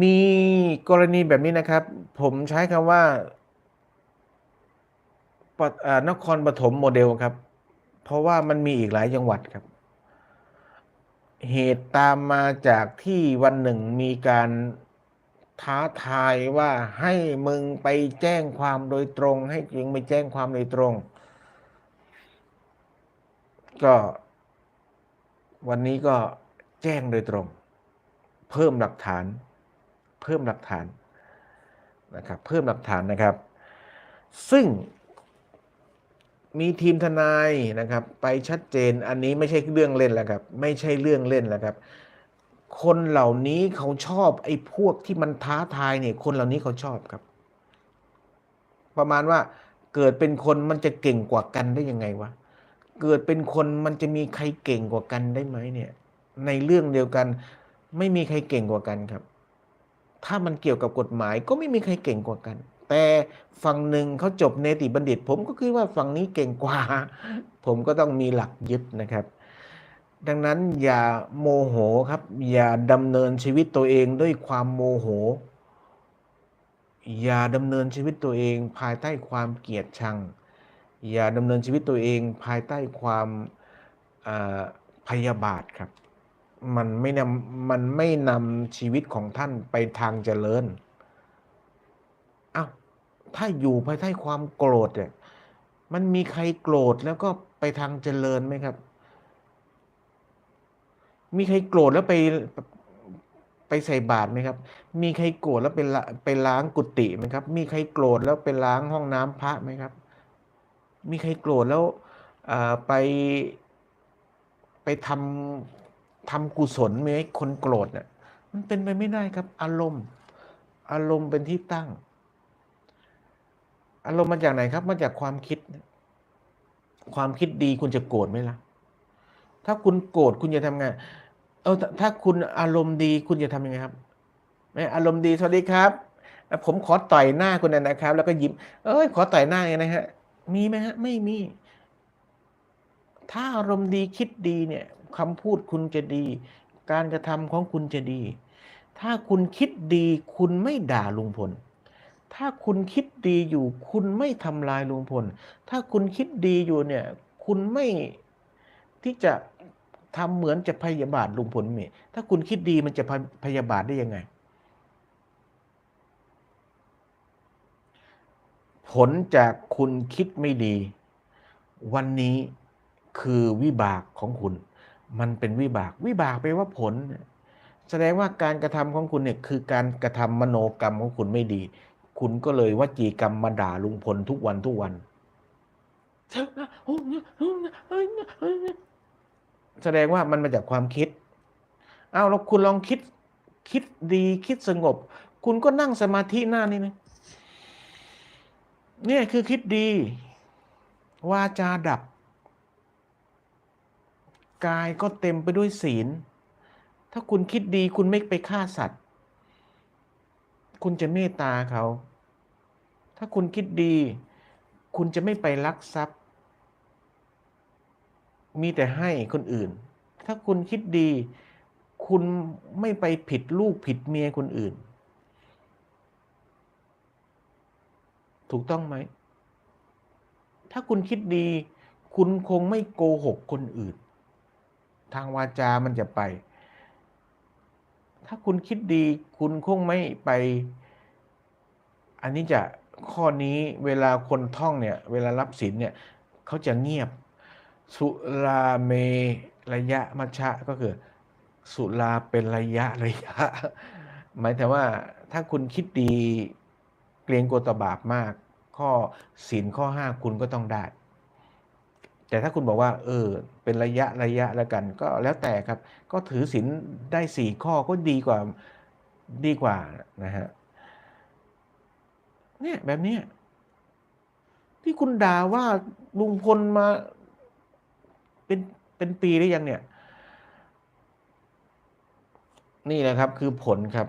มีกรณีแบบนี้นะครับ ผมใช้คำว่านครปฐมโมเดลครับ เพราะว่ามันมีอีกหลายจังหวัดครับ เหตุตามมาจากที่วันหนึ่งมีการท้าทายว่าให้มึงไปแจ้งความโดยตรง ให้ยิงไปแจ้งความโดยตรง ก็วันนี้ก็แจ้งโดยตรง เพิ่มหลักฐาน เพิ่มหลักฐานนะครับเพิ่มหลักฐานนะครับ ซึ่งมีทีมทนายนะครับ ไปชัดเจนอันนี้ไม่ใช่เรื่องเล่นแล้วครับ ไม่ใช่เรื่องเล่นแล้วครับ คนเหล่านี้เขาชอบไอ้พวกที่มันท้าทายเนี่ย คนเหล่านี้เขาชอบครับ ประมาณว่าเกิดเป็นคนมันจะเก่งกว่ากันได้ยังไงวะเกิดเป็นคนมันจะมีใครเก่งกว่ากันได้ไหมเนี่ย ในเรื่องเดียวกัน ไม่มีใครเก่งกว่ากันครับ ถ้ามันเกี่ยวกับกฎหมายก็ไม่มีใครเก่งกว่ากัน แต่ฝั่งหนึ่งเขาจบเนติบัณฑิต ผมก็คิดว่าฝั่งนี้เก่งกว่า ผมก็ต้องมีหลักยึดนะครับ ดังนั้นอย่าโมโหครับ อย่าดำเนินชีวิตตัวเองด้วยความโมโห อย่าดำเนินชีวิตตัวเองภายใต้ความเกลียดชัง อย่าดำเนินชีวิตตัวเองภายใต้ความพยาบาทครับ มันไม่นำมันไม่นำชีวิตของท่านไปทางเจริญอ้าวถ้าอยู่ภายใต้ความโกรธเนี่ยมันมีใครโกรธแล้วก็ไปทางเจริญไหมครับ มีใครโกรธแล้วไปไปใส่บาตรไหมครับ มีใครโกรธแล้วไปละไปล้างกุฏิไหมครับ มีใครโกรธแล้วไปล้างห้องน้ำพระไหมครับ มีใครโกรธแล้วไปไปทำ ทำกุศลไม่ใหมคนโกรธเนี่ยมันเป็นไปไม่ได้ครับ อารมณ์ อารมณ์เป็นที่ตั้ง อารมณ์มาจากไหนครับ มาจากความคิด ความคิดดีคุณจะโกรธไหมล่ะ ถ้าคุณโกรธคุณจะทำไงเออถ้าคุณอารมณ์ดีคุณจะทำยังไงครับแม่อารมณ์ดีสวัสดีครับ ผมขอต่อยหน้าคุณนนะครับ แล้วก็ยิ้ม เอ้ย ขอต่อยหน้าไงนะฮะ มีไหมฮะ ไม่มี ถ้าอารมณ์ดีคิดดีเนี่ย คำพูดคุณจะดี การกระทำของคุณจะดี ถ้าคุณคิดดีคุณไม่ด่าลุงพล ถ้าคุณคิดดีอยู่ คุณไม่ทำลายลุงพล ถ้าคุณคิดดีอยู่เนี่ยคุณไม่ที่จะทำเหมือนจะพยาบาทลุงพลเมถ้าคุณคิดดีมันจะพยพยาบาทได้ยังไง ผลจากคุณคิดไม่ดี วันนี้คือวิบากของคุณ มันเป็นวิบาก วิบากแปลว่าผล แสดงว่าการกระทำของคุณเนี่ยคือการกระทำมโนกรรมของคุณไม่ดี คุณก็เลยวจีกรรมมาด่าลุงพลทุกวันทุกวัน แสดงว่ามันมาจากความคิด เอาแล้วคุณลองคิดคิดดีคิดสงบ คุณก็นั่งสมาธิหน้านี่นะเนี่ยคือคิดดี วาจาดับ กายก็เต็มไปด้วยศีล ถ้าคุณคิดดีคุณไม่ไปฆ่าสัตว์ คุณจะเมตตาเขา ถ้าคุณคิดดี คุณจะไม่ไปลักทรัพย์ มีแต่ให้คนอื่น ถ้าคุณคิดดี คุณไม่ไปผิดลูกผิดเมียคนอื่น ถูกต้องไหม ถ้าคุณคิดดี คุณคงไม่โกหกคนอื่น ทางวาจามันจะไป ถ้าคุณคิดดีคุณคงไม่ไป อันนี้จะข้อนี้เวลาคนท่องเนี่ย เวลารับศีลเนี่ยเขาจะเงียบ สุราเมระยะมัชะก็คือ สุราเป็นระยะระยะ หมายถึงว่าถ้าคุณคิดดีเกรงกลัวต่อบาปมาก ข้อศีลข้อห้าคุณก็ต้องได้ แต่ถ้าคุณบอกว่า เออ เป็นระยะระยะแล้วกัน ก็แล้วแต่ครับ ก็ถือศีลได้สี่ข้อก็ดีกว่าดีกว่านะฮะเนี่ยแบบเนี้ยที่คุณด่าว่าลุงพลมาเป็นเป็นปีได้ยังเนี่ย นี่แหละครับ คือผลครับ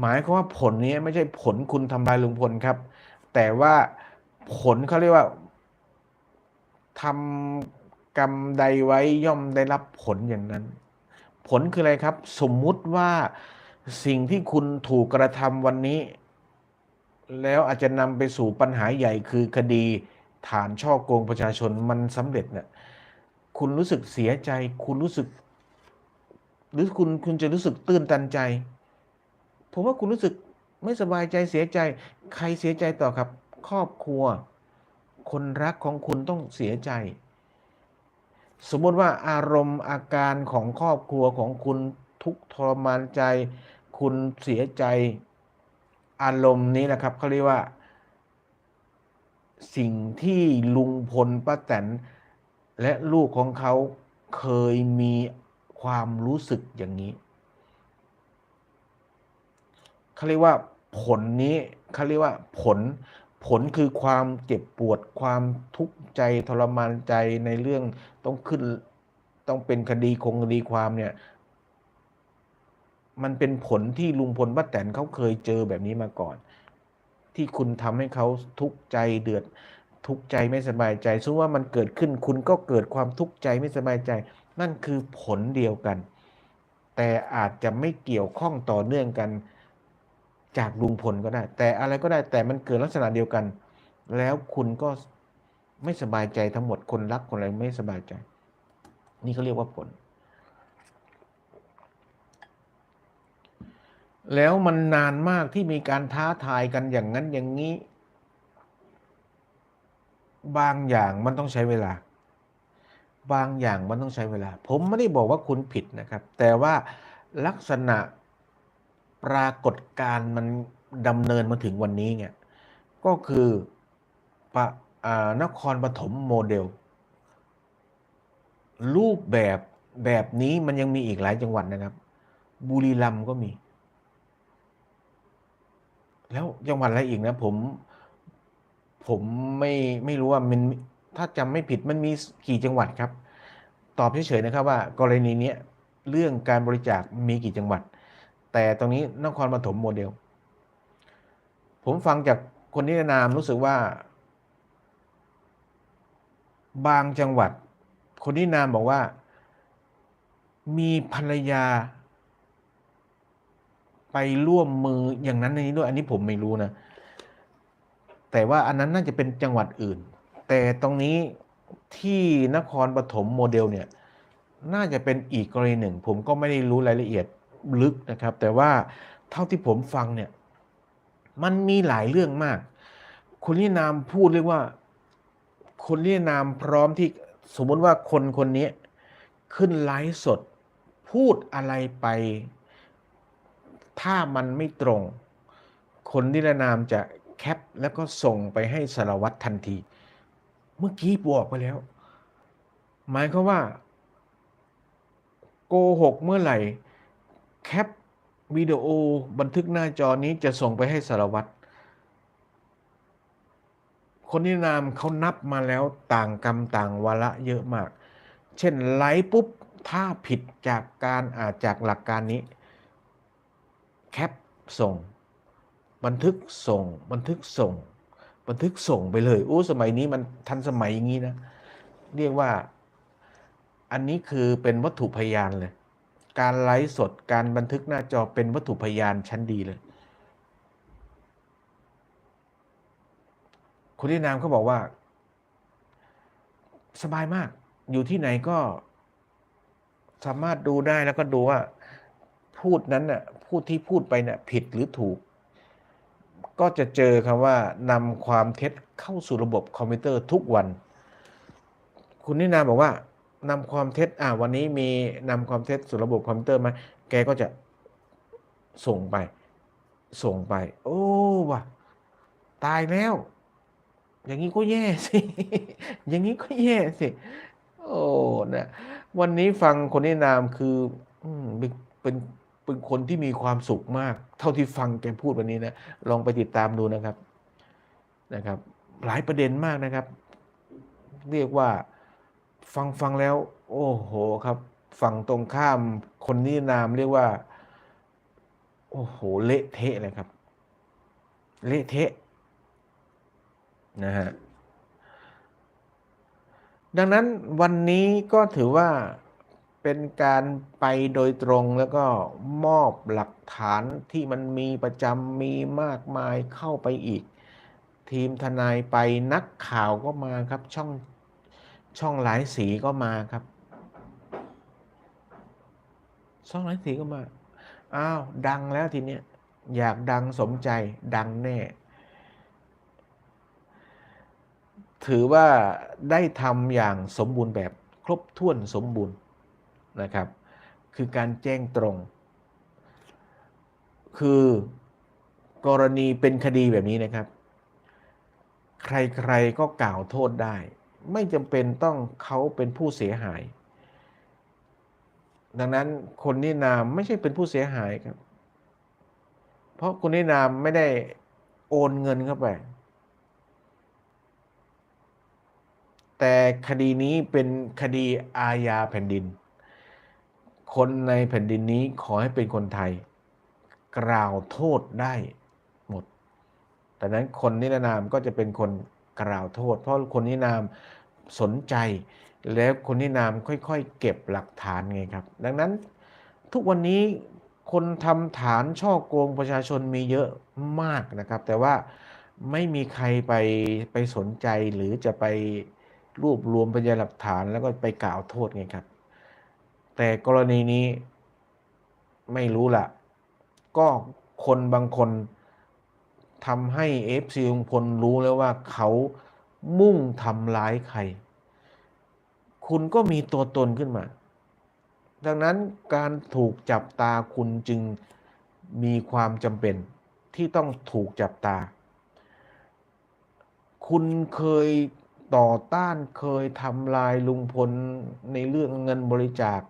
หมายความว่าผลนี้ไม่ใช่ผลคุณทำลายลุงพลครับ แต่ว่าผลเขาเรียกว่า ทำกรรมใดไว้ย่อมได้รับผลอย่างนั้น ผลคืออะไรครับ สมมุติว่าสิ่งที่คุณถูกกระทำวันนี้ แล้วอาจจะนำไปสู่ปัญหาใหญ่คือคดีฐานช่อโกงประชาชนมันสำเร็จเนี่ยคุณรู้สึกเสียใจ คุณรู้สึก หรือคุณคุณจะรู้สึกตื้นตันใจ ผมว่าคุณรู้สึกไม่สบายใจเสียใจ ใครเสียใจต่อครับ ครอบครัว คนรักของคุณต้องเสียใจ สมมติว่าอารมณ์อาการของครอบครัวของคุณทุกทรมานใจ คุณเสียใจ อารมณ์นี้นะครับเขาเรียกว่า สิ่งที่ลุงพลป้าแตนและลูกของเขาเคยมีความรู้สึกอย่างนี้เขาเรียกว่าผลนี้เขาเรียกว่าผล ผลคือความเจ็บปวดความทุกข์ใจทรมานใจในเรื่องต้องขึ้นต้องเป็นคดีคงคดีความเนี่ย มันเป็นผลที่ลุงพลป้าแตนเขาเคยเจอแบบนี้มาก่อน ที่คุณทำให้เขาทุกข์ใจเดือดทุกข์ใจไม่สบายใจซึ่งว่ามันเกิดขึ้นคุณก็เกิดความทุกข์ใจไม่สบายใจ นั่นคือผลเดียวกัน แต่อาจจะไม่เกี่ยวข้องต่อเนื่องกัน จากลุงพลก็ได้ แต่อะไรก็ได้แต่มันเกิดลักษณะเดียวกัน แล้วคุณก็ไม่สบายใจทั้งหมดคนรักคนอะไรไม่สบายใจ นี่เขาเรียกว่าผล แล้วมันนานมากที่มีการท้าทายกันอย่างนั้นอย่างนี้ บางอย่างมันต้องใช้เวลา บางอย่างมันต้องใช้เวลา ผมไม่ได้บอกว่าคุณผิดนะครับ แต่ว่าลักษณะ ปรากฏการณ์มันดำเนินมาถึงวันนี้เนี่ยก็คือปะนครปฐมโมเดล รูปแบบแบบนี้มันยังมีอีกหลายจังหวัดนะครับ บุรีรัมย์ก็มี แล้วจังหวัดอะไรอีกนะ ผม ผมไม่ไม่รู้ว่ามันถ้าจำไม่ผิดมันมีกี่จังหวัดครับ ตอบเฉยๆนะครับว่ากรณีนี้เรื่องการบริจาคมีกี่จังหวัด แต่ตรงนี้นครปฐมโมเดล ผมฟังจากคนที่แนามรู้สึกว่า บางจังหวัด คนที่นามบอกว่า มีภรรยา ไปร่วมมืออย่างนั้นในนี้ด้วย อันนี้ผมไม่รู้นะ แต่ว่าอันนั้นน่าจะเป็นจังหวัดอื่น แต่ตรงนี้ที่นครปฐมโมเดลเนี่ย น่าจะเป็นอีกกรณีหนึ่ง ผมก็ไม่ได้รู้รายละเอียด ลึกนะครับ แต่ว่าเท่าที่ผมฟังเนี่ย มันมีหลายเรื่องมาก คนที่นามพูดเรียกว่า คนที่นามพร้อมที่สมมติว่าคนคนนี้ขึ้นไลฟ์สด พูดอะไรไป ถ้ามันไม่ตรง คนที่นามจะแคปแล้วก็ส่งไปให้สารวัตรทันที เมื่อกี้บอกไปแล้ว หมายความว่า โกหกเมื่อไหร่ แคปวิดีโอบันทึกหน้าจอนี้จะส่งไปให้สารวัตรคนที่นามเขานับมาแล้วต่างกรรมต่างวาระเยอะมาก เช่นไลฟ์ปุ๊บ ถ้าผิดจากการอาจจากหลักการนี้ แคปส่ง บันทึกส่ง บันทึกส่ง บันทึกส่งไปเลยโอ้สมัยนี้มันทันสมัยอย่างนี้นะ เรียกว่าอันนี้คือเป็นวัตถุพยานเลย การไลฟ์สดการบันทึกหน้าจอเป็นวัตถุพยานชั้นดีเลย คุณที่นามเขาบอกว่า สบายมาก อยู่ที่ไหนก็สามารถดูได้แล้วก็ดูว่า พูดนั้นน่ะพูดที่พูดไปน่ะผิดหรือถูก ก็จะเจอคำว่านำความเท็จเข้าสู่ระบบคอมพิวเตอร์ทุกวัน คุณนินาบอกว่า นำความเท็จอ่าวันนี้มีนำความเท็จสู่ระบบคอมพิวเตอร์มา แกก็จะส่งไป ส่งไป โอ้ว่ะตายแล้ว อย่างนี้ก็แย่สิ อย่างนี้ก็แย่สิ โอ้นะวันนี้ฟังคนแนะนามคือเป็นเป็นเป็นคนที่มีความสุขมาก เท่าที่ฟังแกพูดวันนี้นะลองไปติดตามดูนะครับนะครับ หลายประเด็นมากนะครับ เรียกว่า ฟังฟังแล้ว โอ้โหครับ ฝั่งตรงข้ามคนนินามเรียกว่า โอ้โห เละเทะเลยครับ เละเทะนะฮะดังนั้นวันนี้ก็ถือว่าเป็นการไปโดยตรงแล้วก็มอบหลักฐานที่มันมีประจำมีมากมายเข้าไปอีก ทีมทนายไปนักข่าวก็มาครับช่อง ช่องหลายสีก็มาครับ ช่องหลายสีก็มา อ้าว ดังแล้วทีเนี้ย อยากดังสมใจดังแน่ ถือว่าได้ทำอย่างสมบูรณ์แบบครบถ้วนสมบูรณ์นะครับ คือการแจ้งตรง คือกรณีเป็นคดีแบบนี้นะครับ ใครๆก็กล่าวโทษได้ ไม่จำเป็นต้องเขาเป็นผู้เสียหาย ดังนั้นคนนินามไม่ใช่เป็นผู้เสียหายครับ เพราะคนนินามไม่ได้โอนเงินเข้าไป แต่คดีนี้เป็นคดีอาญาแผ่นดิน คนในแผ่นดินนี้ขอให้เป็นคนไทย กล่าวโทษได้หมด แต่นั้นคนนิรนามก็จะเป็นคน กล่าวโทษ เพราะคนนินามสนใจ แล้วคนนินามค่อยๆ เก็บหลักฐานไงครับ ดังนั้นทุกวันนี้คนทำฐานช่อโกงประชาชนมีเยอะมากนะครับ แต่ว่าไม่มีใครไปไปสนใจหรือจะไปรวบรวมพยานหลักฐานแล้วก็ไปกล่าวโทษไงครับ แต่กรณีนี้ไม่รู้ละก็คนบางคน ทำให้เอฟซีลุงพลรู้แล้วว่าเขามุ่งทำร้ายใคร คุณก็มีตัวตนขึ้นมา ดังนั้นการถูกจับตาคุณจึงมีความจำเป็นที่ต้องถูกจับตา คุณเคยต่อต้านเคยทำลายลุงพลในเรื่องเงินบริจาค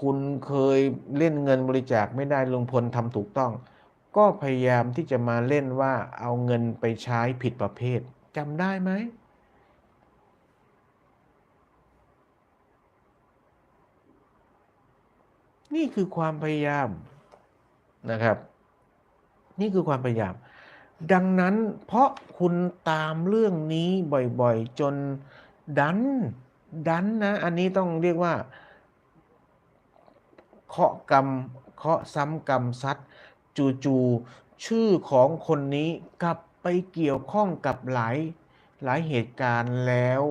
คุณเคยเล่นเงินบริจาคไม่ได้ลุงพลทำถูกต้อง ก็พยายามที่จะมาเล่นว่าเอาเงินไปใช้ผิดประเภทจำได้ไหมนี่คือความพยายามนะครับ นี่คือความพยายาม ดังนั้นเพราะคุณตามเรื่องนี้บ่อยๆ จนดัน ดันนะ อันนี้ต้องเรียกว่าเคาะกรรมเคาะซ้ำกรรมซัด จู่ๆชื่อของคนนี้กลับไปเกี่ยวข้องกับหลายหลายเหตุการณ์แล้ว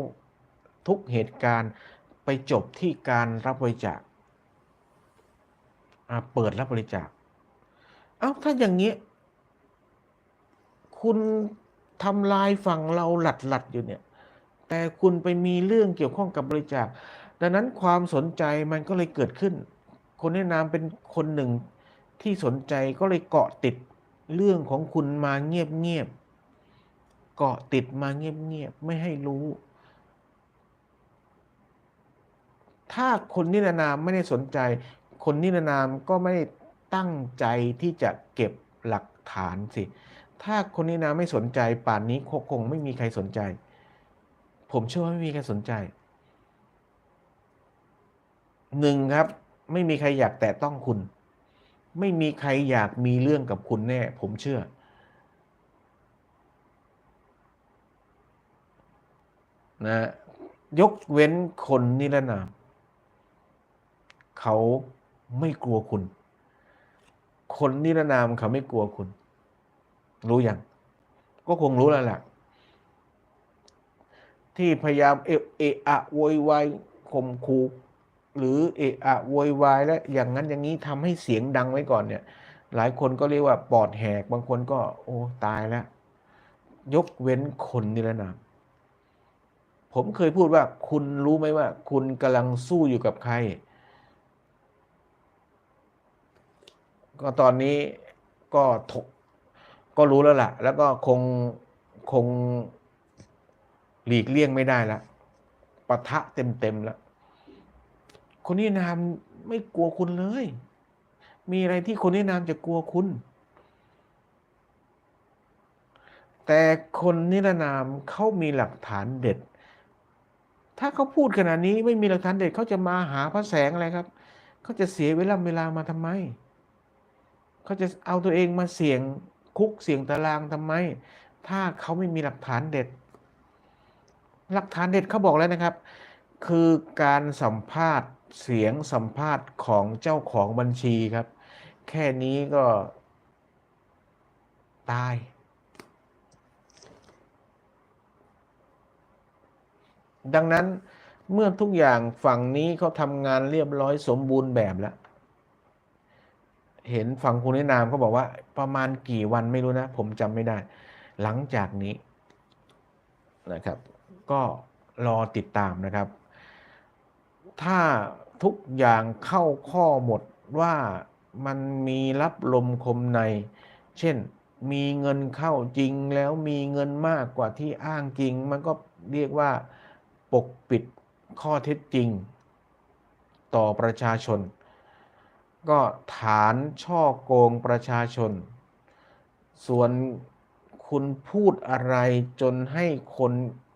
ทุกเหตุการณ์ไปจบที่การรับบริจาคเปิดรับบริจาค เอา้าถ้าอย่างนี้ คุณทำลายฝั่งเราหลัดหลัดอยู่เนี่ย แต่คุณไปมีเรื่องเกี่ยวข้องกับบริจาค ดังนั้นความสนใจมันก็เลยเกิดขึ้น คนแนะนำเป็นคนหนึ่ง ที่สนใจก็เลยเกาะติดเรื่องของคุณมาเงียบเงียบเกาะติดมาเงียบเงียบไม่ให้รู้ ถ้าคนนิรนามไม่ได้สนใจ คนนิรนามก็ไม่ได้ตั้งใจที่จะเก็บหลักฐานสิ ถ้าคนนิรนามไม่สนใจ ป่านนี้คงไม่มีใครสนใจ ผมเชื่อว่าไม่มีใครสนใจหนึ่งครับ ไม่มีใครอยากแตะต้องคุณ ไม่มีใครอยากมีเรื่องกับคุณแน่ ผมเชื่อ นะ ยกเว้นคนนิรนาม เขาไม่กลัวคุณ คนนิรนามเขาไม่กลัวคุณ รู้ยังก็คงรู้แล้วแหละที่พยายามเอะเอะอะโวยวายข่มขู่ หรือเอะอะโวยวายและอย่างนั้นอย่างนี้ทำให้เสียงดังไว้ก่อนเนี่ย หลายคนก็เรียกว่าปอดแหกบางคนก็ โอ้ตายแล้ว ยกเว้นคนนิรนามผมเคยพูดว่าคุณรู้ไหมว่า คุณกำลังสู้อยู่กับใคร ก็ตอนนี้ก็ถกก็รู้แล้วล่ะ แล้วก็คงคงหลีกเลี่ยงไม่ได้ละปะทะเต็มๆแล้ว คนนินามไม่กลัวคุณเลย มีอะไรที่คนนินามจะกลัวคุณ แต่คนนิรนามเขามีหลักฐานเด็ด ถ้าเขาพูดขนาดนี้ไม่มีหลักฐานเด็ดเขาจะมาหาพระแสงอะไรครับเขาจะเสียเวลาเวลามาทำไมเขาจะเอาตัวเองมาเสี่ยงคุกเสี่ยงตารางทำไม ถ้าเขาไม่มีหลักฐานเด็ด หลักฐานเด็ดเขาบอกแล้วนะครับ คือการสัมภาษณ์ เสียงสัมภาษณ์ของเจ้าของบัญชีครับ แค่นี้ก็ ตาย ดังนั้นเมื่อทุกอย่างฝั่งนี้เขาทำงานเรียบร้อยสมบูรณ์แบบแล้ว เห็นฝั่งคุณนินามเขาบอกว่า ประมาณกี่วันไม่รู้นะ ผมจำไม่ได้ หลังจากนี้นะครับ ก็รอติดตามนะครับ ถ้าทุกอย่างเข้าข้อหมดว่ามันมีรับลมคมใน เช่นมีเงินเข้าจริงแล้วมีเงินมากกว่าที่อ้างจริง มันก็เรียกว่าปกปิดข้อเท็จจริง ต่อประชาชน ก็ฐานช่อโกงประชาชน ส่วนคุณพูดอะไรจนให้คน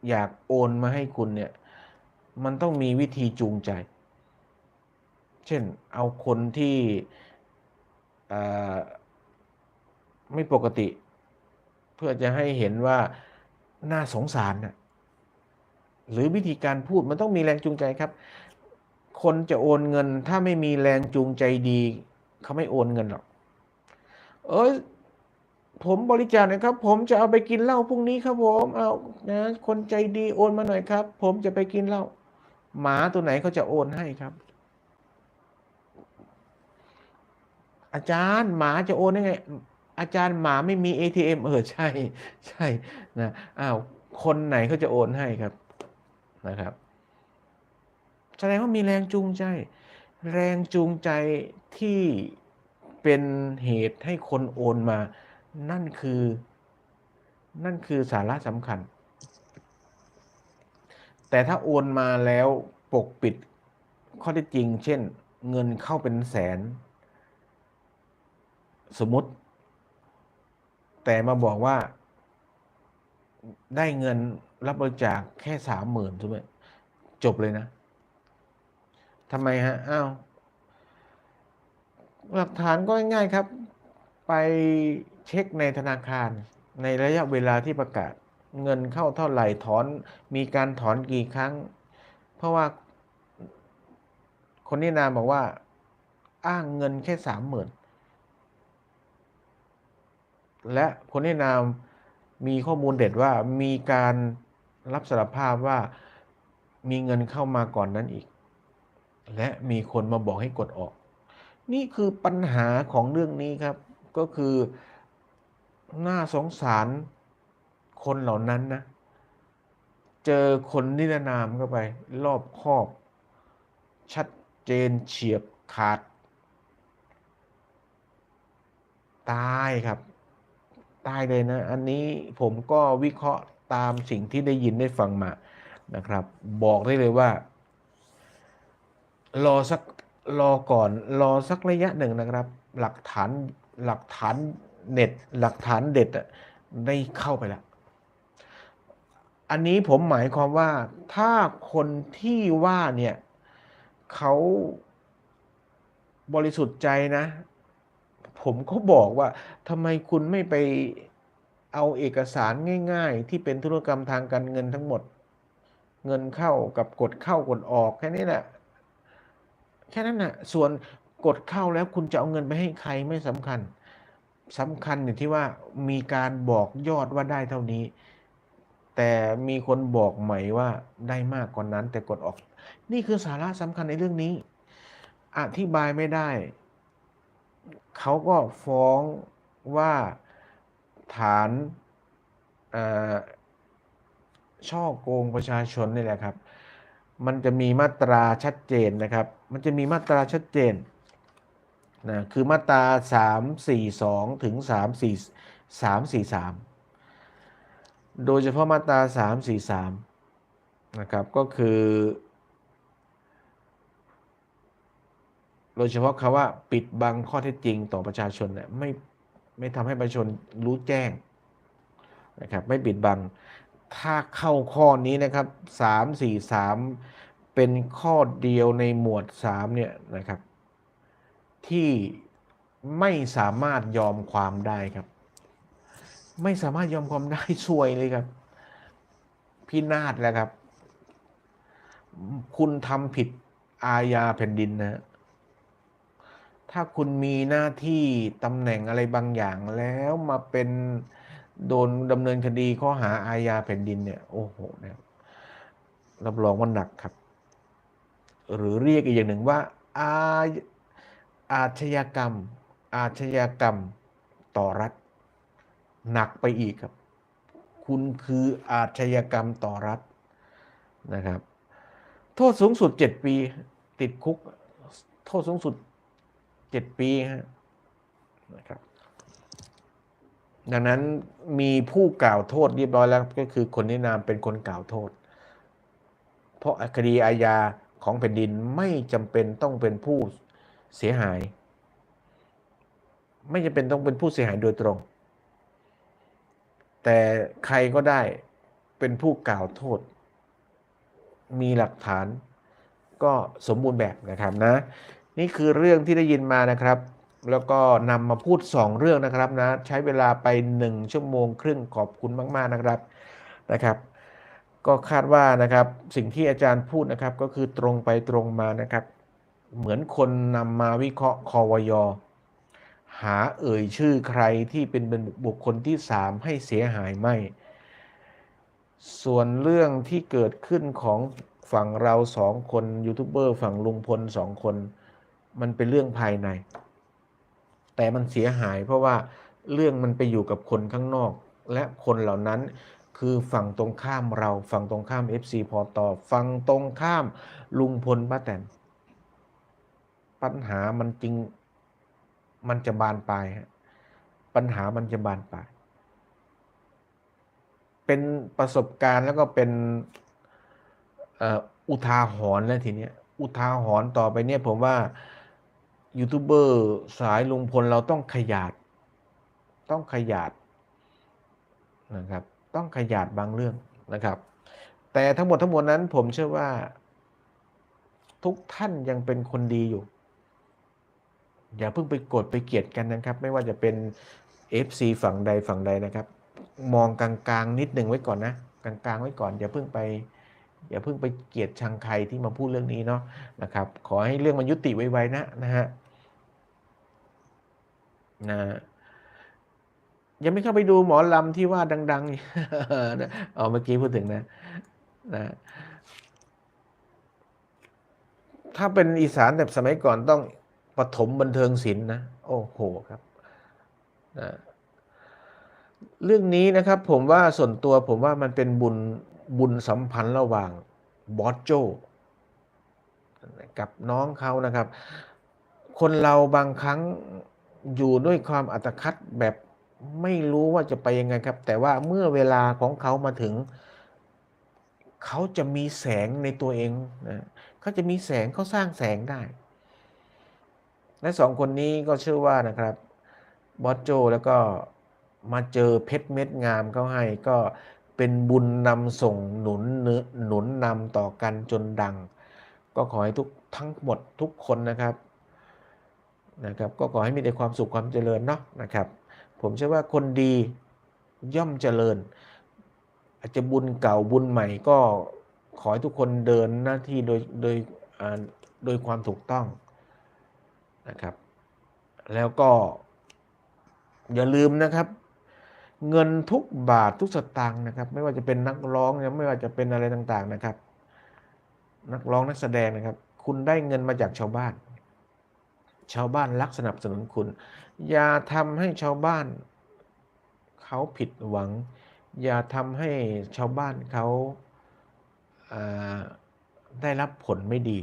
อยากโอนมาให้คุณเนี่ย มันต้องมีวิธีจูงใจ เช่นเอาคนที่ไม่ปกติ เพื่อจะให้เห็นว่าน่าสงสารนะหรือวิธีการพูดมันต้องมีแรงจูงใจครับ คนจะโอนเงินถ้าไม่มีแรงจูงใจดี เขาไม่โอนเงินหรอกเอ้ยผมบริจาคนะครับ ผมจะเอาไปกินเหล้าพรุ่งนี้ครับผมเอานะคนใจดีโอนมาหน่อยครับ ผมจะไปกินเหล้า หมาตัวไหนเขาจะโอนให้ครับ อาจารย์หมาจะโอนได้ไง อาจารย์หมาไม่มี ATM เออใช่ ใช่นะอ้าวคนไหนเขาจะโอนให้ครับนะครับแสดงว่ามีแรงจูงใจ แรงจูงใจที่เป็นเหตุให้คนโอนมา นั่นคือ นั่นคือสาระสำคัญ แต่ถ้าโอนมาแล้วปกปิดข้อเท็จจริง เช่น เงินเข้าเป็นแสน สมมติ แต่มาบอกว่า ได้เงินรับบริจาคแค่สามหมื่นใช่ไหมจบเลยนะทำไมฮะอ้าวหลักฐานก็ง่ายๆครับ ไปเช็คในธนาคารในระยะเวลาที่ประกาศ เงินเข้าเท่าไหร่ถอนมีการถอนกี่ครั้ง เพราะว่า คนนี้นามบอกว่า อ้างเงินแค่สามหมื่นและคนที่นามมีข้อมูลเด็ดว่ามีการรับสารภาพว่ามีเงินเข้ามาก่อนนั้นอีก และมีคนมาบอกให้กดออก นี่คือปัญหาของเรื่องนี้ครับ ก็คือน่าสงสาร คนเหล่านั้นนะ เจอคนนิรนามเข้าไป รอบคอบ ชัดเจนเฉียบขาด ตายครับ ตายเลยนะ อันนี้ผมก็วิเคราะห์ตามสิ่งที่ได้ยินได้ฟังมานะครับ บอกได้เลยว่า รอสักรอก่อนรอสักระยะหนึ่งนะครับ หลักฐานหลักฐานเน็ตหลักฐานเด็ดได้เข้าไปแล้ว อันนี้ผมหมายความว่าถ้าคนที่ว่าเนี่ยเขาบริสุทธิ์ใจนะ ผมก็บอกว่าทำไมคุณไม่ไปเอาเอกสารง่าย ๆ ที่เป็นธุรกรรมทางการเงินทั้งหมด เงินเข้ากับกดเข้ากดออกแค่นี้แหละแค่นั้นนะส่วนกดเข้าแล้วคุณจะเอาเงินไปให้ใครไม่สำคัญสำคัญอยู่ที่ว่ามีการบอกยอดว่าได้เท่านี้ แต่มีคนบอกใหม่ว่าได้มากกว่านั้นแต่กดออก นี่คือสาระสำคัญในเรื่องนี้ อธิบายไม่ได้ เขาก็ฟ้องว่าฐานช่อโกงประชาชนนี่แหละครับ มันจะมีมาตราชัดเจนนะครับ มันจะมีมาตราชัดเจนนะคือมาตรา 342 ถึง 34 343 โดยเฉพาะมาตรา 343 นะครับ ก็คือ โดยเฉพาะคำว่าปิดบังข้อเท็จจริงต่อประชาชนเนี่ยไม่ไม่ทำให้ประชาชนรู้แจ้งนะครับไม่ปิดบัง ถ้าเข้าข้อนี้นะครับ 3 4 3 เป็นข้อเดียวในหมวด 3 เนี่ยนะครับ ที่ไม่สามารถยอมความได้ครับ ไม่สามารถยอมความได้ช่วยเลยครับ พินาศแล้วครับ คุณทำผิดอาญาแผ่นดินนะฮะถ้าคุณมีหน้าที่ตำแหน่งอะไรบางอย่างแล้วมาเป็นโดนดำเนินคดีข้อหาอาญาแผ่นดินเนี่ยโอ้โหนะครับรับรองว่าหนักครับ หรือเรียกอีกอย่างหนึ่งว่า อาอาชญากรรม อาชญากรรมต่อรัฐ หนักไปอีกครับ คุณคืออาชญากรรมต่อรัฐนะครับ โทษสูงสุด 7 ปี ติดคุก โทษสูงสุด 7 ปีฮะนะครับ ดังนั้นมีผู้กล่าวโทษเรียบร้อยแล้วก็คือคนแนะนามเป็นคนกล่าวโทษ เพราะคดีอาญาของแผ่นดินไม่จำเป็นต้องเป็นผู้เสียหาย ไม่จำเป็นต้องเป็นผู้เสียหายโดยตรง แต่ใครก็ได้เป็นผู้กล่าวโทษ มีหลักฐานก็สมบูรณ์แบบนะครับนะ นี่คือเรื่องที่ได้ยินมานะครับ แล้วก็นำมาพูด 2 เรื่องนะครับนะ ใช้เวลาไป 1 ชั่วโมงครึ่งขอบคุณมาก ๆนะครับนะครับ ก็คาดว่านะครับสิ่งที่อาจารย์พูดนะครับก็คือตรงไปตรงมานะครับ เหมือนคนนำมาวิเคราะห์คอวย หาเอ่ยชื่อใครที่เป็นบุคคลที่3ให้เสียหายไม่ ส่วนเรื่องที่เกิดขึ้นของฝั่งเราสองคนยูทูบเบอร์ฝั่งลุงพลสองคน มันเป็นเรื่องภายใน แต่มันเสียหายเพราะว่าเรื่องมันไปอยู่กับคนข้างนอก และคนเหล่านั้นคือฝั่งตรงข้ามเราฝั่งตรงข้าม FC พอต่อฝั่งตรงข้ามลุงพลป้าแตนปัญหามันจริง มันจะบานปลายฮะปัญหามันจะบานปลาย เป็นประสบการณ์แล้วก็เป็นอุทาหรณ์แล้วทีเนี้ย อุทาหรณ์ต่อไปเนี่ยผมว่ายูทูบเบอร์สายลุงพลเราต้องขยาด ต้องขยาดนะครับ ต้องขยาดบางเรื่องนะครับ แต่ทั้งหมดทั้งมวลนั้นผมเชื่อว่า ทุกท่านยังเป็นคนดีอยู่ อย่าเพิ่งไปกดไปเกลียดกันนะครับ ไม่ว่าจะเป็น FC ฝั่งใดฝั่งใดนะครับ มองกลางๆนิดหนึ่งไว้ก่อนนะกลางๆไว้ก่อนอย่าเพิ่งไปอย่าเพิ่งไปเกลียดชังใครที่มาพูดเรื่องนี้เนาะนะครับ ขอให้เรื่องมันยุติไวๆนะนะฮะนะยังไม่เข้าไปดูหมอลำที่ว่าดังๆนะอ๋อเมื่อกี้พูดถึงนะนะถ้าเป็นอีสานแบบสมัยก่อนต้อง ปฐมบันเทิงศิลป์นะ โอ้โหครับนะเรื่องนี้นะครับผมว่าส่วนตัวผมว่ามันเป็นบุญบุญสัมพันธ์ระหว่างบอสโจกับน้องเขานะครับ คนเราบางครั้งอยู่ด้วยความอัตคัดแบบไม่รู้ว่าจะไปยังไงครับ แต่ว่าเมื่อเวลาของเขามาถึง เขาจะมีแสงในตัวเองนะเขาจะมีแสงเขาสร้างแสงได้ และสองคนนี้ก็เชื่อว่านะครับบอสโจแล้วก็มาเจอเพชรเม็ดงามเขาให้ก็เป็นบุญนำส่งหนุนเนื้อหนุนนำต่อกันจนดัง ก็ขอให้ทุกทั้งหมดทุกคนนะครับนะครับ ก็ขอให้มีแต่ความสุขความเจริญเนาะนะครับ ผมเชื่อว่าคนดีย่อมเจริญ อาจจะบุญเก่าบุญใหม่ก็ขอให้ทุกคนเดินหน้าที่โดยโดยโดยความถูกต้อง นะครับ แล้วก็อย่าลืมนะครับ เงินทุกบาททุกสตางค์นะครับ ไม่ว่าจะเป็นนักร้องไม่ว่าจะเป็นอะไรต่างๆนะครับ นักร้องนักแสดงนะครับ คุณได้เงินมาจากชาวบ้าน ชาวบ้านรักสนับสนุนคุณ อย่าทำให้ชาวบ้านเขาผิดหวัง อย่าทำให้ชาวบ้านเขาได้รับผลไม่ดี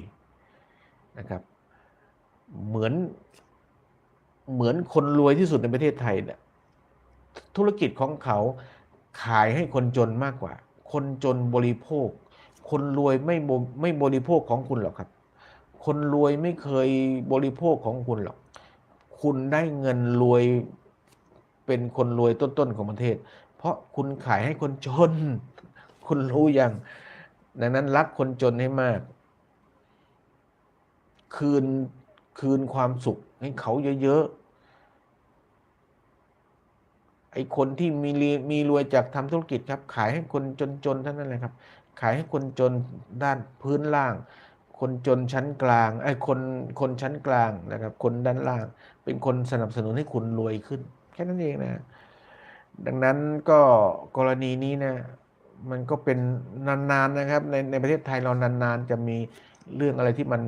นะครับ เหมือนเหมือนคนรวยที่สุดในประเทศไทยเนี่ยธุรกิจของเขาขายให้คนจนมากกว่า คนจนบริโภค คนรวยไม่ไม่บริโภคของคุณหรอกครับ คนรวยไม่เคยบริโภคของคุณหรอก คุณได้เงินรวยเป็นคนรวยต้นๆของประเทศ เพราะคุณขายให้คนจน คุณรู้ยังดังนั้นรักคนจนให้มาก คืน คืนความสุขให้เขาเยอะๆ ไอ้คนที่มีมีรวยจากทำธุรกิจครับ ขายให้คนจนๆเท่านั้นแหละครับ ขายให้คนจนด้านพื้นล่าง คนจนชั้นกลาง ไอ้คนคนชั้นกลางนะครับ คนด้านล่าง เป็นคนสนับสนุนให้คุณรวยขึ้น แค่นั้นเองนะ ดังนั้นก็กรณีนี้นะมันก็เป็นนานๆนะครับในในประเทศไทยเรานานๆ จะมีเรื่องอะไรที่มัน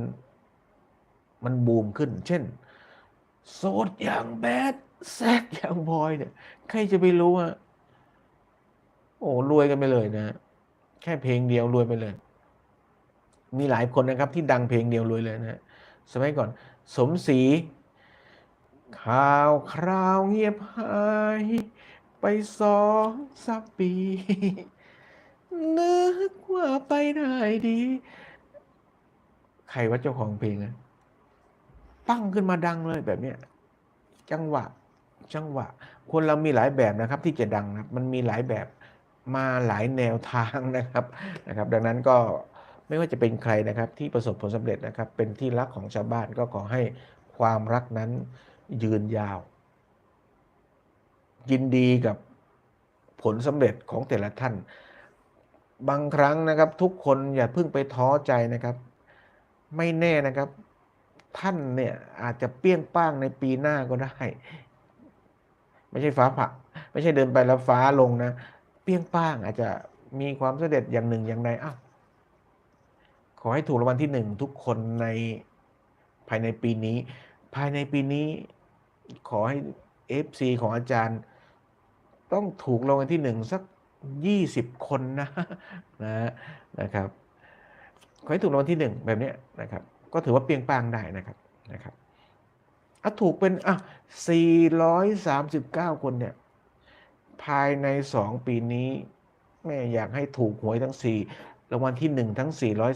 มันบูมขึ้น เช่นโสดอย่างแบดแซดอย่างบอยเนี่ย ใครจะไปรู้อะโอ้รวยกันไปเลยนะ แค่เพลงเดียวรวยไปเลย มีหลายคนนะครับ ที่ดังเพลงเดียวรวยเลยนะสมัยก่อน สมศรีข่าวคราวเงียบหายไปสองสักปี นึกว่าไปได้ดี ใครว่าเจ้าของเพลงอะ ปั้งขึ้นมาดังเลยแบบเนี้ยจังหวะจังหวะ คนเรามีหลายแบบนะครับ ที่จะดังนะมันมีหลายแบบมาหลายแนวทางนะครับนะครับ ดังนั้นก็ไม่ว่าจะเป็นใครนะครับ ที่ประสบผลสำเร็จนะครับ เป็นที่รักของชาวบ้านก็ขอให้ความรักนั้นยืนยาว ยินดีกับผลสำเร็จของแต่ละท่าน บางครั้งนะครับ ทุกคนอย่าเพิ่งไปท้อใจนะครับ ไม่แน่นะครับ ท่านเนี่ยอาจจะเปี้ยงป้างในปีหน้าก็ได้ ไม่ใช่ฟ้าผ่าไม่ใช่เดินไปแล้วฟ้าลงนะ เปี้ยงป้างอาจจะมีความสำเร็จอย่างหนึ่งอย่างใดอ้าวขอให้ถูกรางวัลที่หนึ่งทุกคนในภายในปีนี้ ภายในปีนี้ขอให้ FC ของอาจารย์ ต้องถูกรางวัลที่หนึ่งสักยี่สิบคนนะนะนะครับ ขอให้ถูกรางวัลที่หนึ่งแบบนี้นะครับ ก็ถือว่าเปียงปางได้นะครับนะครับอะถูกเป็นอะ439 คนเนี่ย ภายใน 2 ปีนี้แม่อยากให้ถูกหวยทั้ง 4รางวัลที่ 1 ทั้ง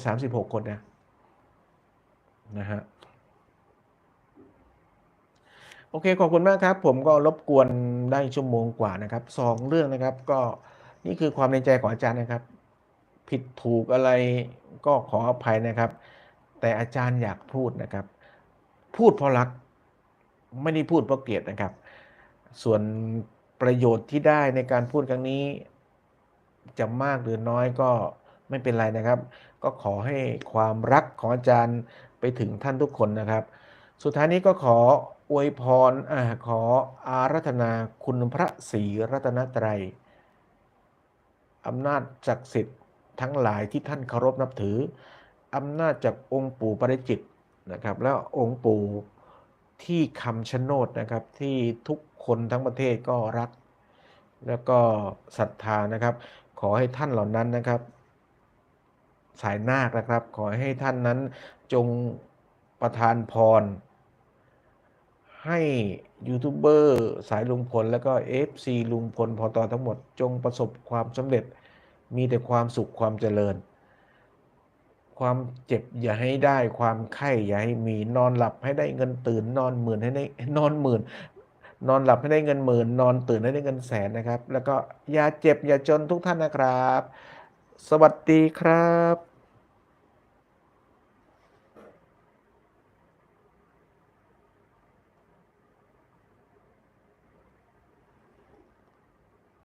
436 คนนะนะฮะโอเค ขอบคุณมากครับ ผมก็รบกวนได้ชั่วโมงกว่านะครับสองเรื่องนะครับ ก็นี่คือความในใจของอาจารย์นะครับ ผิดถูกอะไรก็ขออภัยนะครับ แต่อาจารย์อยากพูดนะครับ พูดเพราะรักไม่ได้พูดเพราะเกลียดนะครับ ส่วนประโยชน์ที่ได้ในการพูดครั้งนี้ จะมากหรือน้อยก็ไม่เป็นไรนะครับ ก็ขอให้ความรักของอาจารย์ไปถึงท่านทุกคนนะครับ สุดท้ายนี้ก็ขออวยพรอขออารัธนาคุณพระศรีรัตนตรัยอำนาจศักดิ์สิทธิ์ทั้งหลายที่ท่านเคารพนับถือ อำนาจจากองค์ปู่ปริจิตนะครับ แล้วองค์ปู่ที่คำชะโนดนะครับที่ทุกคนทั้งประเทศก็รัก แล้วก็ศรัทธานะครับ ขอให้ท่านเหล่านั้นนะครับ สายนาคนะครับ ขอให้ท่านนั้นจงประทานพร ให้ยูทูบเบอร์สายลุงพล แล้วก็ FC ลุงพลพอตอทั้งหมดจงประสบความสำเร็จมีแต่ความสุขความเจริญ ความเจ็บอย่าให้ได้ความไข้อย่าให้มีนอนหลับให้ได้เงินตื่นนอนหมื่นให้ได้นอนหมื่น นอนหลับให้ได้เงินหมื่น นอนตื่นให้ได้เงินแสนนะครับ แล้วก็อย่าเจ็บอย่าจนทุกท่านนะครับ สวัสดีครับ